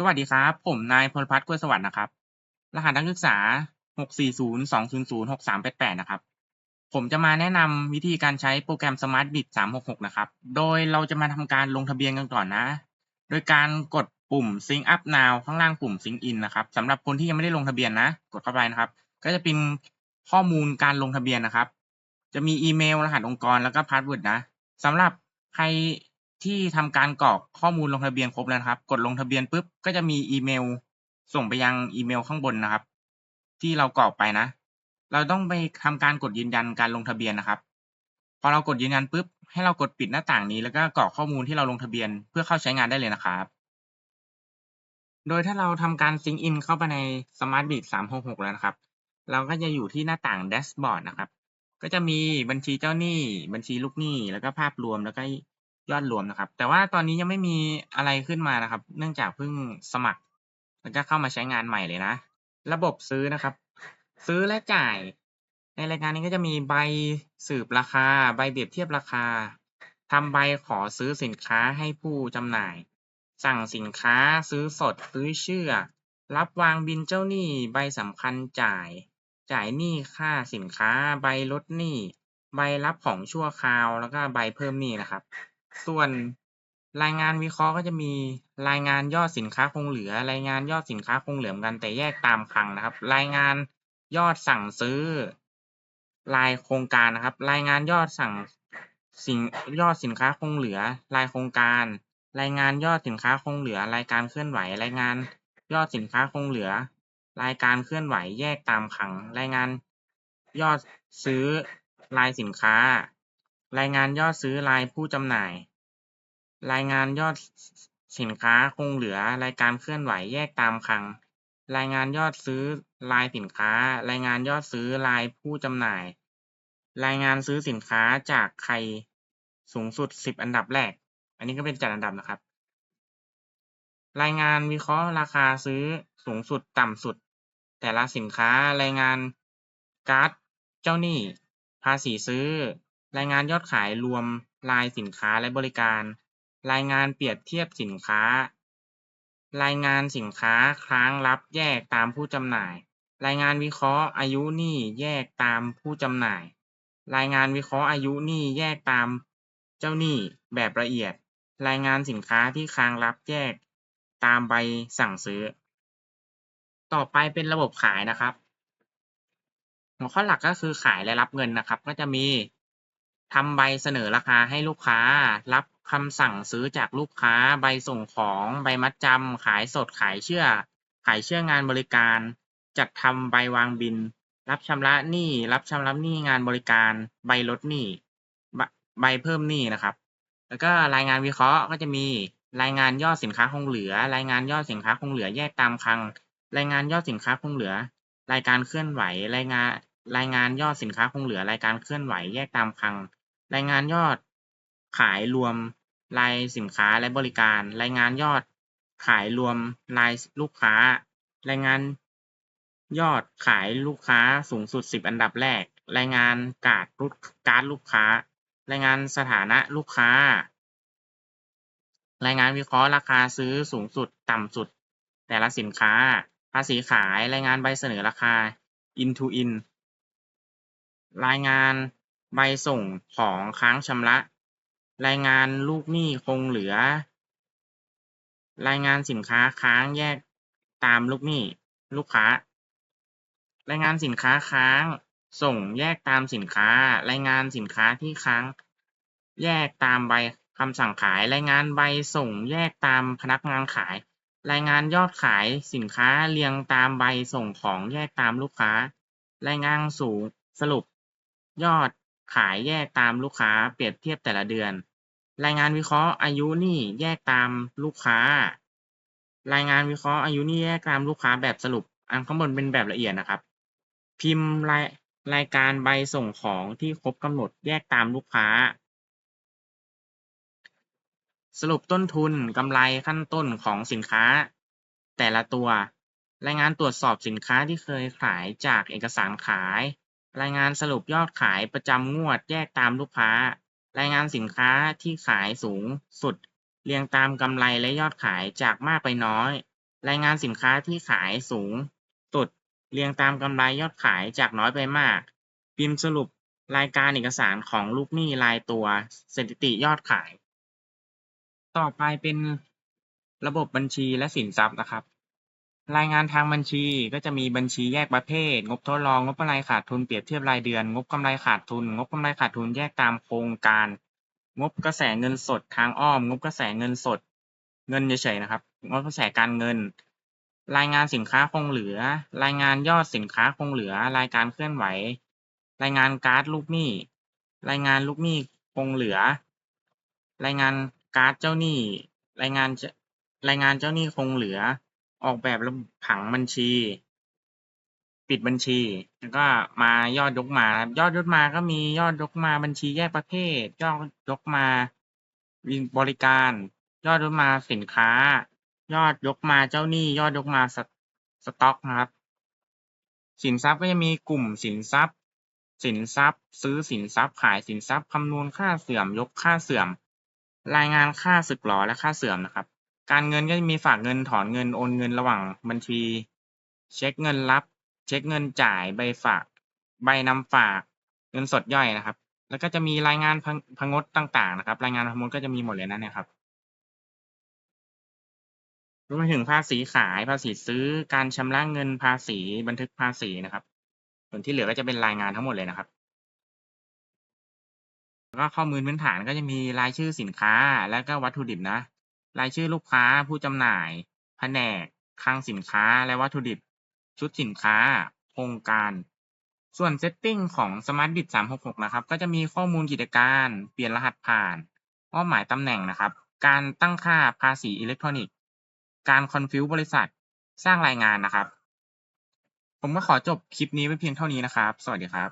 สวัสดีครับ ผมนายพลพัฒน์กล้วยสวัสดิ์นะครับ รหัสนักศึกษา 640200388 นะครับ ผมจะมาแนะนำวิธีการใช้โปรแกรม SmartBit 366 นะครับ โดยเราจะมาทำการลงทะเบียนกันก่อนนะ โดยการกดปุ่ม Sync Up Now ข้างล่างปุ่ม Sync In นะครับสำหรับคนที่ยังไม่ได้ลงทะเบียนนะ กดเข้าไปนะครับ ก็จะเป็นข้อมูลการลงทะเบียนนะครับ จะมีอีเมล รหัสองค์กร แล้วก็พาสเวิร์ดนะสำหรับใคร ที่ทำการกรอกข้อมูลลงทะเบียนครบแล้วนะครับ กดลงทะเบียนปุ๊บก็จะมีอีเมล ส่งไปยังอีเมลข้างบนนะครับ ที่เรากรอกไปนะ เราต้องไปทำการกดยืนยันการลงทะเบียนนะครับ พอเรากดยืนยันปุ๊บให้เรากดปิดหน้าต่างนี้ แล้วก็กรอกข้อมูลที่เราลงทะเบียนเพื่อเข้าใช้งานได้เลยนะครับ โดยถ้าเราทำการซิงอินเข้าไปใน SmartBit 366 แล้วนะครับ เราก็จะอยู่ที่หน้าต่างแดชบอร์ดนะครับ ก็จะมีบัญชีเจ้าหนี้ บัญชีลูกหนี้ แล้วก็ภาพรวมแล้วก็ ยอดรวมนะครับ แต่ว่าตอนนี้ยังไม่มีอะไรขึ้นมานะครับ เนื่องจากเพิ่งสมัคร แล้วก็เข้ามาใช้งานใหม่เลยนะ ระบบซื้อนะครับ ซื้อและจ่าย ในรายการนี้ก็จะมีใบสืบราคา ใบเปรียบเทียบราคาทำใบขอซื้อสินค้าให้ผู้จำหน่าย สั่งสินค้าซื้อสดซื้อเชื่อ รับวางบินเจ้าหนี้ ใบสำคัญจ่าย จ่ายหนี้ค่าสินค้า ใบลดหนี้ ใบรับของชั่วคราว แล้วก็ใบเพิ่มหนี้นะครับ ส่วนรายงานวิเคราะห์ก็จะมีรายงานยอดสินค้าคงเหลือ รายงานยอดสินค้าคงเหลือกันแต่แยกตามคลังนะครับ รายงานยอดสั่งซื้อรายโครงการนะครับ รายงานยอดสั่งสินยอดสินค้าคงเหลือ รายโครงการ รายงานยอดสินค้าคงเหลือ รายการเคลื่อนไหว รายงานยอดสินค้าคงเหลือ รายการเคลื่อนไหวแยกตามคลังรายงานยอดซื้อรายสินค้า รายงานยอดซื้อรายผู้จำหน่าย รายงานยอดสินค้าคงเหลือรายการเคลื่อนไหวแยกตามคลัง รายงานยอดซื้อรายสินค้า รายงานยอดซื้อรายผู้จำหน่าย รายงานซื้อสินค้าจากใครสูงสุดสิบอันดับแรก อันนี้ก็เป็นจัดอันดับนะครับ รายงานวิเคราะห์ราคาซื้อสูงสุดต่ำสุด แต่ละสินค้ารายงานการ์ดเจ้าหนี้ ภาษีซื้อ รายงานยอดขายรวมรายสินค้าและบริการ รายงานเปรียบเทียบสินค้า รายงานสินค้าค้างรับแยกตามผู้จำหน่าย รายงานวิเคราะห์อายุหนี้แยกตามผู้จำหน่าย รายงานวิเคราะห์อายุหนี้แยกตามเจ้าหนี้แบบละเอียด รายงานสินค้าที่ค้างรับแยกตามใบสั่งซื้อ ต่อไปเป็นระบบขายนะครับ หัวข้อหลักก็คือขายและรับเงินนะครับ ก็จะมีทำใบเสนอราคาให้ลูกค้ารับ คำสั่งซื้อจากลูกค้า ใบส่งของ ใบมัดจำ ขายสด ขายเชื่อ ขายเชื่องานบริการ จัดทำใบวางบิน รับชำระหนี้ รับชำระหนี้งานบริการ ใบลดหนี้ ใบเพิ่มหนี้นะครับ แล้วก็รายงานวิเคราะห์ก็จะมีรายงานยอดสินค้าคงเหลือ รายงานยอดสินค้าคงเหลือแยกตามคลัง รายงานยอดสินค้าคงเหลือ รายการเคลื่อนไหว รายงาน รายงานยอดสินค้าคงเหลือ รายการเคลื่อนไหวแยกตามคลัง รายงานยอด ขายรวมรายสินค้าและบริการ รายงานยอดขายรวมรายลูกค้า รายงานยอดขายลูกค้าสูงสุดสิบอันดับแรก รายงานการ์ดลูกการ์ดลูกค้า รายงานสถานะลูกค้า รายงานวิเคราะห์ราคาซื้อสูงสุดต่ำสุด แต่ละสินค้า ภาษีขาย รายงานใบเสนอราคา in to in รายงานใบส่งของค้างชำระ รายงานลูกหนี้คงเหลือ รายงานสินค้าค้างแยกตามลูกหนี้ลูกค้า รายงานสินค้าค้าง ส่งแยกตามสินค้า รายงานสินค้าที่ค้าง แยกตามใบคำสั่งขาย รายงานใบส่งแยกตามพนักงานขาย รายงานยอดขายสินค้าเรียงตามใบส่งของแยกตามลูกค้า รายงานสูงสรุป ยอดขายแยกตามลูกค้าเปรียบเทียบแต่ละเดือน รายงานวิเคราะห์อายุนี้แยกตามลูกค้า รายงานวิเคราะห์อายุนี้แยกตามลูกค้าแบบสรุป อันข้างบนเป็นแบบละเอียดนะครับ พิมพ์รายรายการใบส่งของที่ครบกำหนดแยกตามลูกค้า สรุปต้นทุนกำไรขั้นต้นของสินค้า แต่ละตัว รายงานตรวจสอบสินค้าที่เคยขายจากเอกสารขาย รายงานสรุปยอดขายประจำงวดแยกตามลูกค้า รายงานสินค้าที่ขายสูงสุด เรียงตามกำไรและยอดขายจากมากไปน้อย รายงานสินค้าที่ขายสูงสุด เรียงตามกำไรยอดขายจากน้อยไปมาก พิมพ์สรุปรายการเอกสารของลูกหนี้รายตัว สถิติยอดขาย ต่อไปเป็นระบบบัญชีและสินทรัพย์นะครับ รายงานทางบัญชีก็จะมีบัญชีแยกประเภท งบทดลอง งบกำไรขาดทุนเปรียบเทียบรายเดือน งบกำไรขาดทุน งบกำไรขาดทุนแยกตามโครงการ งบกระแสเงินสดทางอ้อม งบกระแสเงินสด เงินเฉยๆนะครับ งบกระแสการเงิน รายงานสินค้าคงเหลือ รายงานยอดสินค้าคงเหลือ รายการเคลื่อนไหว รายงานการ์ดลูกหนี้ รายงานลูกหนี้คงเหลือ รายงานการ์ดเจ้าหนี้ รายงานรายงานเจ้าหนี้คงเหลือ ออกแบบระบบผังบัญชี ปิดบัญชี แล้วก็มายอดยกมาครับยอดยกมาก็มียอดยกมาบัญชีแยกประเภท ยอดยกมาบริการ ยอดยกมาสินค้า ยอดยกมาเจ้าหนี้ ยอดยกมาสต็อกนะครับ สินทรัพย์ก็จะมีกลุ่มสินทรัพย์ สินทรัพย์ ซื้อสินทรัพย์ขายสินทรัพย์คำนวณค่าเสื่อม ยกค่าเสื่อม รายงานค่าสึกหรอและค่าเสื่อมนะครับ การเงินก็จะมีฝากเงินถอนเงินโอนเงินระหว่างบัญชี เช็คเงินรับ เช็คเงินจ่ายใบฝาก ใบนำฝาก เงินสดย่อยนะครับ แล้วก็จะมีรายงานพงดต่างๆนะครับ รายงานพงดก็จะมีหมดเลยนะเนี่ยครับรวมไปถึงภาษีขายภาษีซื้อการชำระเงินภาษีบันทึกภาษีนะครับ ส่วนที่เหลือก็จะเป็นรายงานทั้งหมดเลยนะครับแล้วก็ข้อมูลพื้นฐานก็จะมีรายชื่อสินค้า แล้วก็วัตถุดิบนะ รายชื่อลูกค้า ผู้จำหน่าย แผนก คลังสินค้า และวัตถุดิบ ชุดสินค้า โครงการ ส่วน Setting ของ SmartBit 366 นะครับ ก็จะมีข้อมูลกิจการ เปลี่ยนรหัสผ่านมอบหมายตำแหน่งนะครับ การตั้งค่าภาษีอิเล็กทรอนิกส์ การคอนฟิวบริษัท สร้างรายงานนะครับ ผมก็ขอจบคลิปนี้ไว้เพียงเท่านี้นะครับ สวัสดีครับ